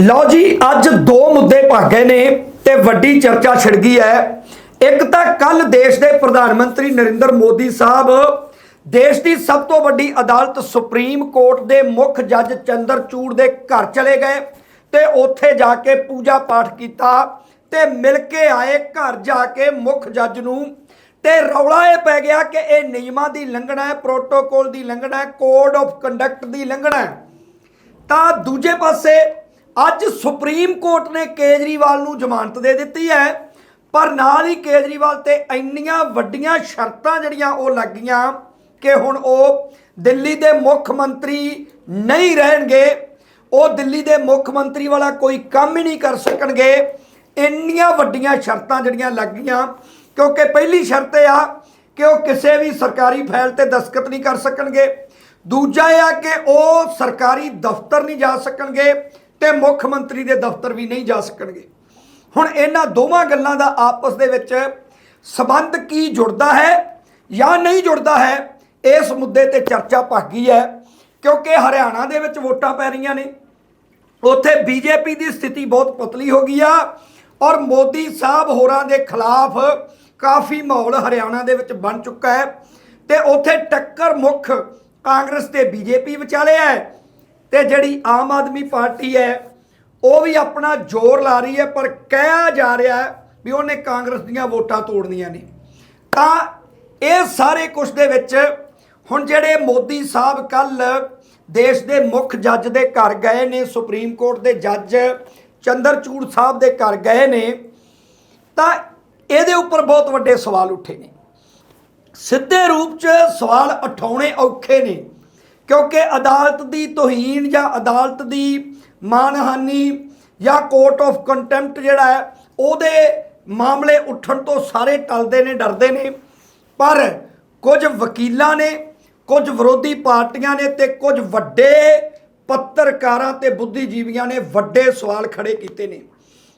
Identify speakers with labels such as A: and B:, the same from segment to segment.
A: ਲਓ ਜੀ, ਅੱਜ ਦੋ ਮੁੱਦੇ ਭਾਗੇ ਨੇ ਤੇ ਵੱਡੀ ਚਰਚਾ ਛਿੜ ਗਈ ਹੈ। ਇੱਕ ਤਾਂ ਕੱਲ ਦੇਸ਼ ਦੇ ਪ੍ਰਧਾਨ ਮੰਤਰੀ ਨਰਿੰਦਰ ਮੋਦੀ ਸਾਹਿਬ ਦੇਸ਼ ਦੀ ਸਭ ਤੋਂ ਵੱਡੀ ਅਦਾਲਤ ਸੁਪਰੀਮ ਕੋਰਟ ਦੇ ਮੁੱਖ ਜੱਜ ਚੰਦਰਚੂੜ ਦੇ ਘਰ ਚਲੇ ਗਏ ਤੇ ਉੱਥੇ ਜਾ ਕੇ ਪੂਜਾ ਪਾਠ ਕੀਤਾ ਤੇ ਮਿਲ ਕੇ ਆਏ ਘਰ ਜਾ ਕੇ ਮੁੱਖ ਜੱਜ ਨੂੰ। ਤੇ ਰੌਲਾ ਇਹ ਪੈ ਗਿਆ ਕਿ ਇਹ ਨਿਯਮਾਂ ਦੀ ਲੰਘਣਾ ਹੈ ਪ੍ਰੋਟੋਕੋਲ ਦੀ ਲੰਘਣਾ ਹੈ ਕੋਡ ਆਫ ਕੰਡਕਟ ਦੀ ਲੰਘਣਾ ਹੈ। ਤਾਂ ਦੂਜੇ ਪਾਸੇ ਅੱਜ ਸੁਪਰੀਮ ਕੋਰਟ ਨੇ ਕੇਜਰੀਵਾਲ ਨੂੰ ਜ਼ਮਾਨਤ ਦੇ ਦਿੱਤੀ ਹੈ, ਪਰ ਨਾਲ ਹੀ ਕੇਜਰੀਵਾਲ ਤੇ ਇੰਨੀਆਂ ਵੱਡੀਆਂ ਸ਼ਰਤਾਂ ਜਿਹੜੀਆਂ ਉਹ ਲੱਗੀਆਂ ਕਿ ਹੁਣ ਉਹ ਦਿੱਲੀ ਦੇ ਮੁੱਖ ਮੰਤਰੀ ਨਹੀਂ ਰਹਿਣਗੇ, ਉਹ ਦਿੱਲੀ ਦੇ ਮੁੱਖ ਮੰਤਰੀ ਵਾਲਾ ਕੋਈ ਕੰਮ ਹੀ ਨਹੀਂ ਕਰ ਸਕਣਗੇ। ਇੰਨੀਆਂ ਵੱਡੀਆਂ ਸ਼ਰਤਾਂ ਜਿਹੜੀਆਂ ਲੱਗੀਆਂ, ਕਿਉਂਕਿ ਪਹਿਲੀ ਸ਼ਰਤ ਇਹ ਆ ਕਿ ਉਹ ਕਿਸੇ ਵੀ ਸਰਕਾਰੀ ਫਾਈਲ ਤੇ ਦਸਖਤ ਨਹੀਂ ਕਰ ਸਕਣਗੇ। ਦੂਜਾ ਇਹ ਆ ਕਿ ਉਹ ਸਰਕਾਰੀ ਦਫ਼ਤਰ ਨਹੀਂ ਜਾ ਸਕਣਗੇ। ਤੇ ਮੁੱਖ ਮੰਤਰੀ ਦੇ ਦਫ਼ਤਰ ਵੀ ਨਹੀਂ ਜਾ ਸਕਣਗੇ। ਹੁਣ ਇਹਨਾਂ ਦੋਵਾਂ ਗੱਲਾਂ ਦਾ ਆਪਸ ਦੇ ਵਿੱਚ ਸਬੰਧ ਕੀ ਜੁੜਦਾ ਹੈ ਜਾਂ ਨਹੀਂ ਜੁੜਦਾ ਹੈ, ਇਸ ਮੁੱਦੇ ਤੇ ਚਰਚਾ ਭਾਗੀ ਹੈ, ਕਿਉਂਕਿ ਹਰਿਆਣਾ ਦੇ ਵਿੱਚ ਵੋਟਾਂ ਪੈ ਰਹੀਆਂ ਨੇ। ਉੱਥੇ ਬੀਜੇਪੀ ਦੀ ਸਥਿਤੀ ਬਹੁਤ ਪਤਲੀ ਹੋ ਗਈ ਆ ਔਰ ਮੋਦੀ ਸਾਹਿਬ ਹੋਰਾਂ ਦੇ ਖਿਲਾਫ ਕਾਫੀ ਮਾਹੌਲ ਹਰਿਆਣਾ ਦੇ ਵਿੱਚ ਬਣ ਚੁੱਕਾ ਹੈ ਤੇ ਉੱਥੇ ਟੱਕਰ ਮੁੱਖ ਕਾਂਗਰਸ ਤੇ ਬੀਜੇਪੀ ਵਿਚਾਲੇ ਹੈ। ਤੇ ਜਿਹੜੀ ਆਮ ਆਦਮੀ ਪਾਰਟੀ ਹੈ, ਉਹ ਵੀ ਆਪਣਾ ਜ਼ੋਰ ਲਾ ਰਹੀ ਹੈ, ਪਰ ਕਿਹਾ ਜਾ ਰਿਹਾ ਵੀ ਉਹਨੇ ਕਾਂਗਰਸ ਦੀਆਂ ਵੋਟਾਂ ਤੋੜਨੀਆਂ ਨੇ। ਤਾਂ ਇਹ ਸਾਰੇ ਕੁਝ ਦੇ ਵਿੱਚ ਹੁਣ ਜਿਹੜੇ ਮੋਦੀ ਸਾਹਿਬ ਕੱਲ ਦੇਸ਼ ਦੇ ਮੁੱਖ ਜੱਜ ਦੇ ਘਰ ਗਏ ਨੇ, ਸੁਪਰੀਮ ਕੋਰਟ ਦੇ ਜੱਜ ਚੰਦਰਚੂੜ ਸਾਹਿਬ ਦੇ ਘਰ ਗਏ ਨੇ, ਤਾਂ ਇਹਦੇ ਉੱਪਰ ਬਹੁਤ ਵੱਡੇ ਸਵਾਲ ਉੱਠੇ ਨੇ। ਸਿੱਧੇ ਰੂਪ 'ਚ ਸਵਾਲ ਉਠਾਉਣੇ ਔਖੇ ਨੇ। ਕਿਉਂਕਿ ਅਦਾਲਤ ਦੀ ਤੋਹੀਨ ਜਾਂ ਅਦਾਲਤ ਦੀ ਮਾਨਹਾਨੀ ਜਾਂ ਕੋਰਟ ਆਫ ਕੰਟੈਂਪਟ ਜਿਹੜਾ ਹੈ, ਉਹਦੇ ਮਾਮਲੇ ਉੱਠਣ ਤੋਂ ਸਾਰੇ ਟਲਦੇ ਨੇ, ਡਰਦੇ ਨੇ। ਪਰ ਕੁਝ ਵਕੀਲਾਂ ਨੇ, ਕੁਝ ਵਿਰੋਧੀ ਪਾਰਟੀਆਂ ਨੇ ਤੇ ਕੁਝ ਵੱਡੇ ਪੱਤਰਕਾਰਾਂ ਤੇ ਬੁੱਧੀਜੀਵੀਆਂ ਨੇ ਵੱਡੇ ਸਵਾਲ ਖੜੇ ਕੀਤੇ ਨੇ।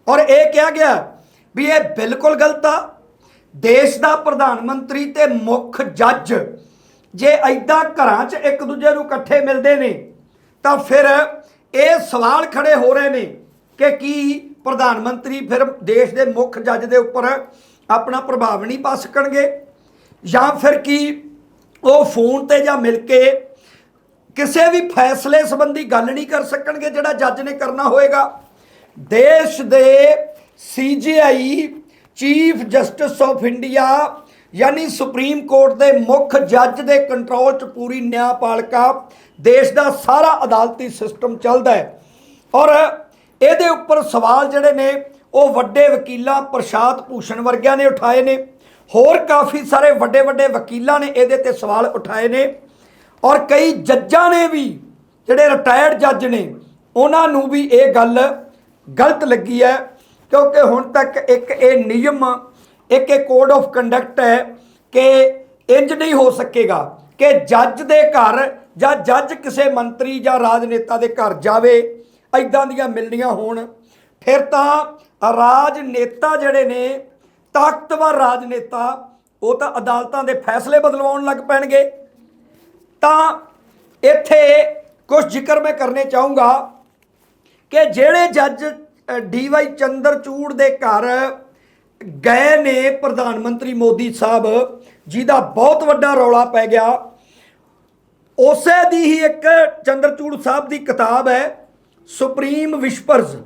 A: ਔਰ ਇਹ ਕਿਹਾ ਗਿਆ ਵੀ ਇਹ ਬਿਲਕੁਲ ਗਲਤ ਆ। ਦੇਸ਼ ਦਾ ਪ੍ਰਧਾਨ ਮੰਤਰੀ ਤੇ ਮੁੱਖ ਜੱਜ ਜੇ ਐਦਾਂ ਘਰਾਂ 'ਚ ਇੱਕ ਦੂਜੇ ਨੂੰ ਇਕੱਠੇ ਮਿਲਦੇ ਨੇ, ਤਾਂ ਫਿਰ ਇਹ ਸਵਾਲ ਖੜੇ ਹੋ ਰਹੇ ਨੇ ਕਿ ਕੀ ਪ੍ਰਧਾਨ ਮੰਤਰੀ ਫਿਰ ਦੇਸ਼ ਦੇ ਮੁੱਖ ਜੱਜ ਦੇ ਉੱਪਰ ਆਪਣਾ ਪ੍ਰਭਾਵ ਨਹੀਂ ਪਾ ਸਕਣਗੇ? ਜਾਂ ਫਿਰ ਕੀ ਉਹ ਫੋਨ ਤੇ ਜਾਂ ਮਿਲ ਕੇ ਕਿਸੇ ਵੀ ਫੈਸਲੇ ਸੰਬੰਧੀ ਗੱਲ ਨਹੀਂ ਕਰ ਸਕਣਗੇ ਜਿਹੜਾ ਜੱਜ ਨੇ ਕਰਨਾ ਹੋਏਗਾ? ਦੇਸ਼ ਦੇ CJI chief justice of India ਯਾਨੀ ਸੁਪਰੀਮ ਕੋਰਟ ਦੇ ਮੁੱਖ ਜੱਜ ਦੇ ਕੰਟਰੋਲ 'ਚ ਪੂਰੀ ਨਿਆਂਪਾਲਿਕਾ ਦੇਸ਼ ਦਾ ਸਾਰਾ ਅਦਾਲਤੀ ਸਿਸਟਮ ਚੱਲਦਾ ਹੈ। ਔਰ ਇਹਦੇ ਉੱਪਰ ਸਵਾਲ ਜਿਹੜੇ ਨੇ, ਉਹ ਵੱਡੇ ਵਕੀਲਾਂ ਪ੍ਰਸ਼ਾਦ ਭੂਸ਼ਣ ਵਰਗਿਆਂ ਨੇ ਉਠਾਏ ਨੇ। ਹੋਰ ਕਾਫੀ ਸਾਰੇ ਵੱਡੇ ਵੱਡੇ ਵਕੀਲਾਂ ਨੇ ਇਹਦੇ ਤੇ ਸਵਾਲ ਉਠਾਏ ਨੇ। ਔਰ ਕਈ ਜੱਜਾਂ ਨੇ ਵੀ, ਜਿਹੜੇ ਰਿਟਾਇਰਡ ਜੱਜ ਨੇ, ਉਹਨਾਂ ਨੂੰ ਵੀ ਇਹ ਗੱਲ ਗਲਤ ਲੱਗੀ ਹੈ, ਕਿਉਂਕਿ ਹੁਣ ਤੱਕ ਇੱਕ ਇਹ ਨਿਯਮ ਇੱਕ ਇਹ ਕੋਡ ਆਫ ਕੰਡਕਟ ਹੈ ਕਿ ਇੰਜ ਨਹੀਂ ਹੋ ਸਕੇਗਾ ਕਿ ਜੱਜ ਦੇ ਘਰ ਜਾਂ ਜੱਜ ਕਿਸੇ ਮੰਤਰੀ ਜਾਂ ਰਾਜਨੇਤਾ ਦੇ ਘਰ ਜਾਵੇ ਐਦਾਂ ਦੀਆਂ ਮਿਲਣੀਆਂ ਹੋਣ। ਫਿਰ ਤਾਂ ਰਾਜਨੇਤਾ ਜਿਹੜੇ ਨੇ, ਤਾਕਤਵਰ ਰਾਜਨੇਤਾ, ਉਹ ਤਾਂ ਅਦਾਲਤਾਂ ਦੇ ਫੈਸਲੇ ਬਦਲਵਾਉਣ ਲੱਗ ਪੈਣਗੇ। ਤਾਂ ਇੱਥੇ ਕੁਝ ਜ਼ਿਕਰ ਮੈਂ ਕਰਨੇ ਚਾਹੂੰਗਾ ਕਿ ਜਿਹੜੇ ਜੱਜ ਡੀਵਾਈ ਚੰਦਰਚੂੜ ਦੇ ਘਰ ਗਏ ਨੇ ਪ੍ਰਧਾਨ ਮੰਤਰੀ ਮੋਦੀ ਸਾਹਿਬ, ਜਿਹਦਾ ਬਹੁਤ ਵੱਡਾ ਰੌਲਾ ਪੈ ਗਿਆ। ਉਸੇ ਦੀ ਹੀ ਇੱਕ ਚੰਦਰਚੂੜ ਸਾਹਿਬ ਦੀ ਕਿਤਾਬ ਹੈ, ਸੁਪਰੀਮ ਵਿਸ਼ਪਰਜ਼।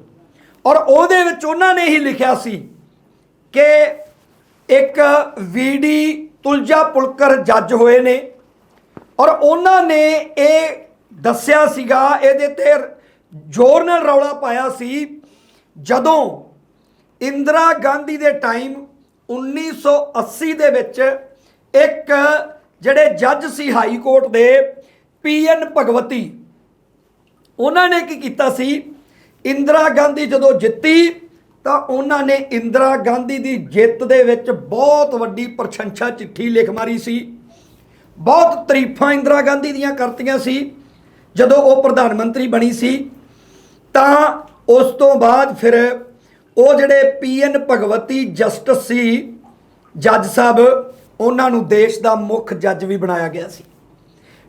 A: ਔਰ ਉਹਦੇ ਵਿੱਚ ਉਹਨਾਂ ਨੇ ਹੀ ਲਿਖਿਆ ਸੀ ਕਿ ਇੱਕ ਵੀਡੀ ਤੁਲਜਾ ਪੁਲਕਰ ਜੱਜ ਹੋਏ ਨੇ। ਔਰ ਉਹਨਾਂ ਨੇ ਇਹ ਦੱਸਿਆ ਸੀਗਾ, ਇਹਦੇ ਤੇ ਜ਼ੋਰ ਨਾਲ ਰੌਲਾ ਪਾਇਆ ਸੀ, ਜਦੋਂ ਇੰਦਰਾ ਗਾਂਧੀ ਦੇ ਟਾਈਮ 1980 ਦੇ ਵਿੱਚ ਇੱਕ ਜਿਹੜੇ ਜੱਜ ਸੀ ਹਾਈ ਕੋਰਟ ਦੇ ਪੀਐਨ ਭਗਵਤੀ। ਉਹਨਾਂ ਨੇ ਕੀ ਕੀਤਾ ਸੀ? ਇੰਦਰਾ ਗਾਂਧੀ ਜਦੋਂ ਜਿੱਤੀ, ਤਾਂ ਉਹਨਾਂ ਨੇ ਇੰਦਰਾ ਗਾਂਧੀ ਦੀ ਜਿੱਤ ਦੇ ਵਿੱਚ ਬਹੁਤ ਵੱਡੀ ਪ੍ਰਸ਼ੰਸਾ ਚਿੱਠੀ ਲਿਖ ਮਾਰੀ ਸੀ। ਬਹੁਤ ਤਾਰੀਫਾਂ ਇੰਦਰਾ ਗਾਂਧੀ ਦੀਆਂ ਕਰਤੀਆਂ ਸੀ, ਜਦੋਂ ਉਹ ਪ੍ਰਧਾਨ ਮੰਤਰੀ ਬਣੀ ਸੀ। ਤਾਂ ਉਸ ਤੋਂ ਬਾਅਦ ਫਿਰ ਉਹ ਜਿਹੜੇ ਪੀਐਨ ਭਗਵਤੀ ਜਸਟਿਸ ਸੀ, ਜੱਜ ਸਾਹਿਬ, ਉਹਨਾਂ ਨੂੰ ਦੇਸ਼ ਦਾ ਮੁੱਖ ਜੱਜ ਵੀ ਬਣਾਇਆ ਗਿਆ ਸੀ।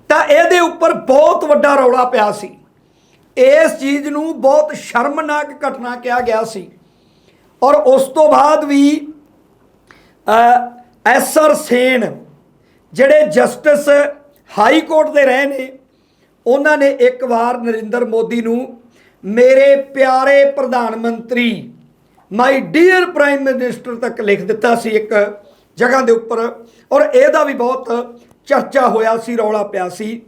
A: ਤਾਂ ਇਹਦੇ ਉੱਪਰ ਬਹੁਤ ਵੱਡਾ ਰੌਲਾ ਪਿਆ ਸੀ। ਇਸ ਚੀਜ਼ ਨੂੰ ਬਹੁਤ ਸ਼ਰਮਨਾਕ ਘਟਨਾ ਕਿਹਾ ਗਿਆ ਸੀ। ਔਰ ਉਸ ਤੋਂ ਬਾਅਦ ਵੀ ਐਸ ਆਰ ਸੇਨ ਜਿਹੜੇ ਜਸਟਿਸ ਹਾਈ ਕੋਰਟ ਦੇ ਰਹੇ ਨੇ, ਉਹਨਾਂ ਨੇ ਇੱਕ ਵਾਰ ਨਰਿੰਦਰ ਮੋਦੀ ਨੂੰ ਮੇਰੇ ਪਿਆਰੇ ਪ੍ਰਧਾਨ ਮੰਤਰੀ ਮਾਈ ਡੀਅਰ ਪ੍ਰਾਈਮ ਮਿਨਿਸਟਰ ਤੱਕ ਲਿਖ ਦਿੱਤਾ ਸੀ ਇੱਕ ਜਗ੍ਹਾ ਦੇ ਉੱਪਰ, ਔਰ ਇਹਦਾ ਵੀ ਬਹੁਤ ਚਰਚਾ ਹੋਇਆ ਸੀ, ਰੌਲਾ ਪਿਆ ਸੀ।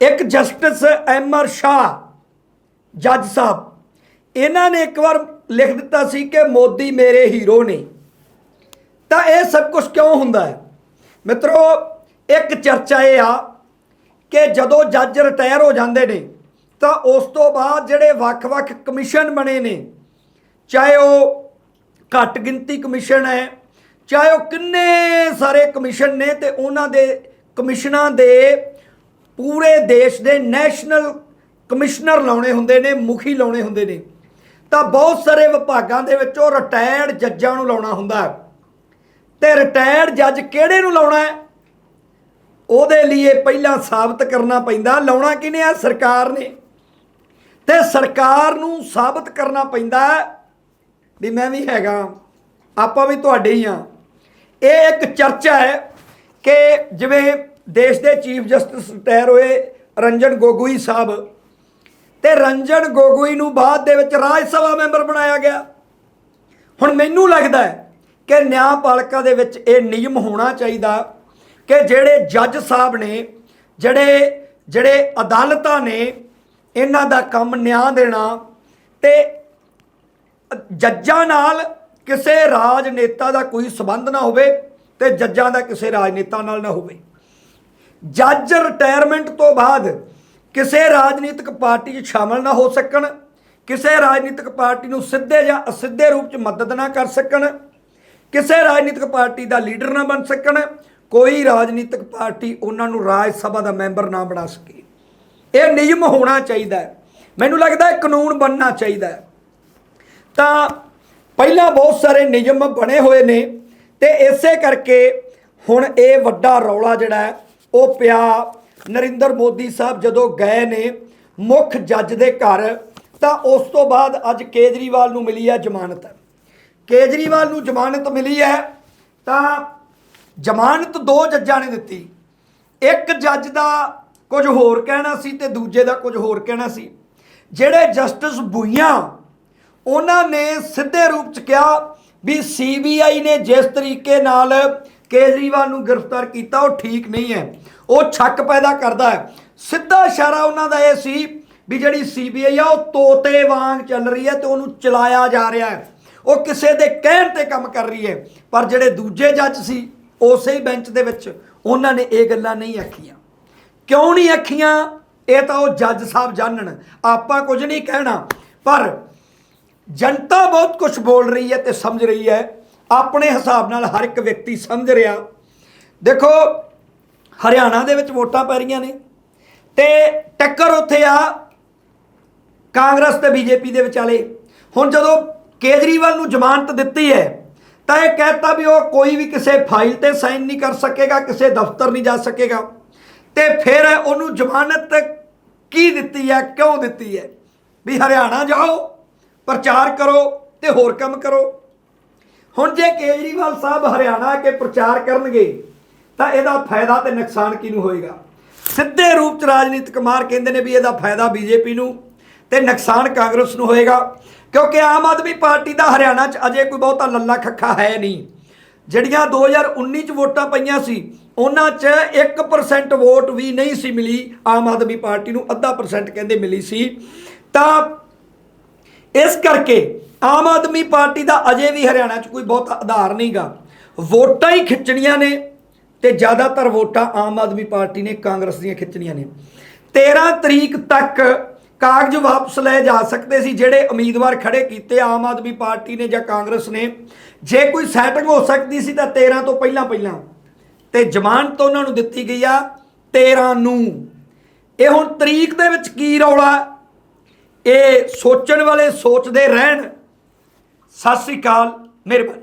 A: ਇੱਕ ਜਸਟਿਸ ਐਮ ਆਰ ਸ਼ਾਹ ਜੱਜ ਸਾਹਿਬ, ਇਹਨਾਂ ਨੇ ਇੱਕ ਵਾਰ ਲਿਖ ਦਿੱਤਾ ਸੀ ਕਿ ਮੋਦੀ ਮੇਰੇ ਹੀਰੋ ਨੇ। ਤਾਂ ਇਹ ਸਭ ਕੁਝ ਕਿਉਂ ਹੁੰਦਾ ਹੈ? ਮਿੱਤਰੋ, ਇੱਕ ਚਰਚਾ ਇਹ ਆ ਕਿ ਜਦੋਂ ਜੱਜ ਰਿਟਾਇਰ ਹੋ ਜਾਂਦੇ ਨੇ, ਤਾਂ ਉਸ ਤੋਂ ਬਾਅਦ ਜਿਹੜੇ ਵੱਖ-ਵੱਖ ਕਮਿਸ਼ਨ ਬਣੇ ਨੇ ਚਾਹੇ ਉਹ ਘੱਟ ਗਿਣਤੀ ਕਮਿਸ਼ਨ ਹੈ, ਚਾਹੇ ਉਹ ਕਿੰਨੇ ਸਾਰੇ ਕਮਿਸ਼ਨ ਨੇ ਤੇ ਉਹਨਾਂ ਦੇ ਕਮਿਸ਼ਨਾਂ ਦੇ ਪੂਰੇ ਦੇਸ਼ ਦੇ ਨੈਸ਼ਨਲ ਕਮਿਸ਼ਨਰ ਲਾਉਣੇ ਹੁੰਦੇ ਨੇ, ਮੁਖੀ ਲਾਉਣੇ ਹੁੰਦੇ ਨੇ। ਤਾਂ ਬਹੁਤ ਸਾਰੇ ਵਿਭਾਗਾਂ ਦੇ ਵਿੱਚ ਉਹ ਰਿਟਾਇਰਡ ਜੱਜਾਂ ਨੂੰ ਲਾਉਣਾ ਹੁੰਦਾ ਹੈ। ਤੇ ਰਿਟਾਇਰਡ ਜੱਜ ਕਿਹੜੇ ਨੂੰ ਲਾਉਣਾ ਹੈ? ਉਹਦੇ ਲਈ ਪਹਿਲਾਂ ਸਾਬਤ ਕਰਨਾ ਪੈਂਦਾ, ਲਾਉਣਾ ਕਿਹਨੇ ਆ ਸਰਕਾਰ ਨੇ। ਤੇ ਸਰਕਾਰ ਨੂੰ ਸਾਬਤ ਕਰਨਾ ਪੈਂਦਾ ਵੀ ਮੈਂ ਵੀ ਹੈਗਾ, ਆਪਾਂ ਵੀ ਤੁਹਾਡੇ ਹੀ ਆ। ਇਹ ਇੱਕ ਚਰਚਾ ਹੈ ਕਿ ਜਿਵੇਂ ਦੇਸ਼ ਦੇ ਚੀਫ ਜਸਟਿਸ ਰਿਟਾਇਰ ਹੋਏ ਰੰਜਨ ਗੋਗੋਈ ਸਾਹਿਬ, ਤੇ ਰੰਜਨ ਗੋਗੋਈ ਨੂੰ ਬਾਅਦ ਦੇ ਵਿੱਚ ਰਾਜ ਸਭਾ ਮੈਂਬਰ ਬਣਾਇਆ ਗਿਆ। ਹੁਣ ਮੈਨੂੰ ਲੱਗਦਾ ਹੈ ਕਿ ਨਿਆਂਪਾਲਿਕਾ ਦੇ ਵਿੱਚ ਇਹ ਨਿਯਮ ਹੋਣਾ ਚਾਹੀਦਾ ਕਿ ਜਿਹੜੇ ਜੱਜ ਸਾਹਿਬ ਨੇ, ਜਿਹੜੇ ਜਿਹੜੇ ਅਦਾਲਤਾਂ ਨੇ, ਇਹਨਾਂ ਦਾ ਕੰਮ ਨਿਆਂ ਦੇਣਾ ਤੇ ਜੱਜਾਂ ਨਾਲ ਕਿਸੇ ਰਾਜਨੇਤਾ ਦਾ ਕੋਈ ਸਬੰਧ ਨਾ ਹੋਵੇ ਤੇ ਜੱਜਾਂ ਦਾ ਕਿਸੇ ਰਾਜਨੇਤਾ ਨਾਲ ਨਾ ਹੋਵੇ। ਜੱਜ ਰਿਟਾਇਰਮੈਂਟ ਤੋਂ ਬਾਅਦ ਕਿਸੇ ਰਾਜਨੀਤਿਕ ਪਾਰਟੀ 'ਚ ਸ਼ਾਮਲ ਨਾ ਹੋ ਸਕਣ, ਕਿਸੇ ਰਾਜਨੀਤਿਕ ਪਾਰਟੀ ਨੂੰ ਸਿੱਧੇ ਜਾਂ ਅਸਿੱਧੇ ਰੂਪ 'ਚ ਮਦਦ ਨਾ ਕਰ ਸਕਣ, ਕਿਸੇ ਰਾਜਨੀਤਿਕ ਪਾਰਟੀ ਦਾ ਲੀਡਰ ਨਾ ਬਣ ਸਕਣ, ਕੋਈ ਰਾਜਨੀਤਿਕ ਪਾਰਟੀ ਉਹਨਾਂ ਨੂੰ ਰਾਜ ਸਭਾ ਦਾ ਮੈਂਬਰ ਨਾ ਬਣਾ ਸਕੇ। ਇਹ ਨਿਯਮ ਹੋਣਾ ਚਾਹੀਦਾ ਮੈਨੂੰ ਲੱਗਦਾ ਹੈ ਕਾਨੂੰਨ ਬਣਨਾ ਚਾਹੀਦਾ ਹੈ। ਤਾਂ ਪਹਿਲਾਂ ਬਹੁਤ ਸਾਰੇ ਨਿਯਮ ਬਣੇ ਹੋਏ ਨੇ ਤੇ ਇਸੇ ਕਰਕੇ ਹੁਣ ਇਹ ਵੱਡਾ ਰੌਲਾ ਜਿਹੜਾ ਉਹ ਪਿਆ। ਨਰਿੰਦਰ ਮੋਦੀ ਸਾਹਿਬ ਜਦੋਂ ਗਏ ਨੇ ਮੁੱਖ ਜੱਜ ਦੇ ਘਰ, ਤਾਂ ਉਸ ਤੋਂ ਬਾਅਦ ਅੱਜ ਕੇਜਰੀਵਾਲ ਨੂੰ ਮਿਲੀ ਹੈ ਜ਼ਮਾਨਤ। ਕੇਜਰੀਵਾਲ ਨੂੰ ਜ਼ਮਾਨਤ ਮਿਲੀ ਹੈ, ਤਾਂ ਜ਼ਮਾਨਤ ਦੋ ਜੱਜਾਂ ਨੇ ਦਿੱਤੀ। ਇੱਕ ਜੱਜ ਦਾ ਕੁਝ ਹੋਰ ਕਹਿਣਾ ਸੀ ਤੇ ਦੂਜੇ ਦਾ ਕੁਝ ਹੋਰ ਕਹਿਣਾ ਸੀ। ਜਿਹੜੇ ਜਸਟਿਸ ਬੁਈਆਂ ਉਹਨਾਂ ਨੇ ਸਿੱਧੇ ਰੂਪ ਚ ਕਿਹਾ ਵੀ ਸੀਬੀਆਈ ਨੇ ਜਿਸ ਤਰੀਕੇ ਨਾਲ ਕੇਜਰੀਵਾਲ ਨੂੰ ਗ੍ਰਿਫਤਾਰ ਕੀਤਾ, ਉਹ ਠੀਕ ਨਹੀਂ ਹੈ। ਉਹ ਛੱਕ ਪੈਦਾ ਕਰਦਾ ਹੈ। ਸਿੱਧਾ ਇਸ਼ਾਰਾ ਉਹਨਾਂ ਦਾ ਇਹ ਸੀ ਵੀ ਜਿਹੜੀ ਸੀਬੀਆਈ ਆ, ਉਹ ਤੋਤੇ ਵਾਂਗ ਚੱਲ ਰਹੀ ਹੈ ਤੇ ਉਹਨੂੰ ਚਲਾਇਆ ਜਾ ਰਿਹਾ ਹੈ। ਉਹ ਕਿਸੇ ਦੇ ਕਹਿਣ ਤੇ ਕੰਮ ਕਰ ਰਹੀ ਹੈ, ਪਰ ਜਿਹੜੇ ਦੂਜੇ ਜੱਜ ਸੀ, ਉਸੇ ਹੀ ਬੈਂਚ ਦੇ ਵਿੱਚ ਉਹਨਾਂ ਨੇ ਇਹ ਗੱਲਾਂ ਨਹੀਂ ਆਖੀਆਂ। ਕਿਉਂ ਨਹੀਂ ਆਖੀਆਂ? ਇਹ ਤਾਂ ਉਹ ਜੱਜ ਸਾਹਿਬ ਜਾਣਨ। ਆਪਾਂ ਕੁਝ ਨਹੀਂ ਕਹਿਣਾ। ਪਰ ਜਨਤਾ ਬਹੁਤ ਕੁਝ ਬੋਲ ਰਹੀ ਹੈ ਤੇ ਸਮਝ ਰਹੀ ਹੈ। ਆਪਣੇ ਹਿਸਾਬ ਨਾਲ ਹਰ ਇੱਕ ਵਿਅਕਤੀ ਸਮਝ ਰਿਹਾ। ਦੇਖੋ, ਹਰਿਆਣਾ ਦੇ ਵਿੱਚ ਵੋਟਾਂ ਪੈ ਰਹੀਆਂ ਨੇ ਤੇ ਟੱਕਰ ਉੱਥੇ ਆ ਕਾਂਗਰਸ ਤੇ ਬੀਜੇਪੀ ਦੇ ਵਿਚਾਲੇ। ਹੁਣ ਜਦੋਂ ਕੇਜਰੀਵਾਲ ਨੂੰ ਜ਼ਮਾਨਤ ਦਿੱਤੀ ਹੈ, ਤਾਂ ਇਹ ਕਹਿਤਾ ਵੀ ਉਹ ਕੋਈ ਵੀ ਕਿਸੇ ਫਾਈਲ ਤੇ ਸਾਈਨ ਨਹੀਂ ਕਰ ਸਕੇਗਾ, ਕਿਸੇ ਦਫ਼ਤਰ ਨਹੀਂ ਜਾ ਸਕੇਗਾ। ਤੇ ਫਿਰ ਉਹਨੂੰ ਜ਼ਮਾਨਤ ਕੀ ਦਿੱਤੀ ਹੈ, ਕਿਉਂ ਦਿੱਤੀ ਹੈ? ਵੀ ਹਰਿਆਣਾ ਜਾਓ ਪ੍ਰਚਾਰ ਕਰੋ ਤੇ ਹੋਰ ਕੰਮ ਕਰੋ। ਹੁਣ ਜੇ ਕੇਜਰੀਵਾਲ ਸਾਹਿਬ ਹਰਿਆਣਾ ਆ ਕੇ ਪ੍ਰਚਾਰ ਕਰਨਗੇ, ਤਾਂ ਇਹਦਾ ਫਾਇਦਾ ਤੇ ਨੁਕਸਾਨ ਕਿਹਨੂੰ ਹੋਏਗਾ? ਸਿੱਧੇ ਰੂਪ ਚ ਰਾਜਨੀਤਿਕ ਮਾਰ ਕਹਿੰਦੇ ਨੇ ਵੀ ਇਹਦਾ ਫਾਇਦਾ ਬੀਜੇਪੀ ਨੂੰ ਤੇ ਨੁਕਸਾਨ ਕਾਂਗਰਸ ਨੂੰ ਹੋਏਗਾ। ਕਿਉਂਕਿ ਆਮ ਆਦਮੀ ਪਾਰਟੀ ਦਾ ਹਰਿਆਣਾ 'ਚ ਅਜੇ ਕੋਈ ਬਹੁਤਾ ਲੱਲਾ ਖੱਖਾ ਹੈ ਨਹੀਂ। ਜਿਹੜੀਆਂ 2019 ਚ ਵੋਟਾਂ ਪਈਆਂ ਸੀ, ਉਹਨਾਂ 'ਚ 1% ਵੋਟ ਵੀ ਨਹੀਂ ਸੀ ਮਿਲੀ। ਆਮ ਆਦਮੀ ਪਾਰਟੀ ਨੂੰ ਅੱਧਾ ਪਰਸੈਂਟ ਕਹਿੰਦੇ ਮਿਲੀ ਸੀ। ਤਾਂ ਇਸ ਕਰਕੇ ਆਮ ਆਦਮੀ ਪਾਰਟੀ ਦਾ ਅਜੇ ਵੀ ਹਰਿਆਣਾ 'ਚ ਕੋਈ ਬਹੁਤਾ ਆਧਾਰ ਨਹੀਂਗਾ। ਵੋਟਾਂ ਹੀ ਖਿੱਚਣੀਆਂ ਨੇ ਤੇ ਜ਼ਿਆਦਾਤਰ ਵੋਟਾਂ ਆਮ ਆਦਮੀ ਪਾਰਟੀ ਨੇ, ਕਾਂਗਰਸ ਦੀਆਂ ਖਿੱਚਣੀਆਂ ਨੇ। 13 ਤਰੀਕ ਤੱਕ ਕਾਗਜ਼ ਵਾਪਸ ਲਏ ਜਾ ਸਕਦੇ ਸੀ, ਜਿਹੜੇ ਉਮੀਦਵਾਰ ਖੜੇ ਕੀਤੇ ਆਮ ਆਦਮੀ ਪਾਰਟੀ ਨੇ ਜਾਂ ਕਾਂਗਰਸ ਨੇ। ਜੇ ਕੋਈ ਸੈਟਿੰਗ ਹੋ ਸਕਦੀ ਸੀ ਤਾਂ 13 ਤੋਂ ਪਹਿਲਾਂ ਪਹਿਲਾਂ। ਤੇ ਜ਼ਮਾਨਤ ਉਹਨਾਂ ਨੂੰ ਦਿੱਤੀ ਗਈ ਆ 13 ਨੂੰ। ਇਹ ਹੁਣ ਤਰੀਕ ਦੇ ਵਿੱਚ ਕੀ ਰੌਲਾ? ਇਹ ਸੋਚਣ ਵਾਲੇ ਸੋਚਦੇ ਰਹਿਣ। ਸਤਿ ਸ੍ਰੀ ਅਕਾਲ ਮਿਹਰਬਾਨੀ।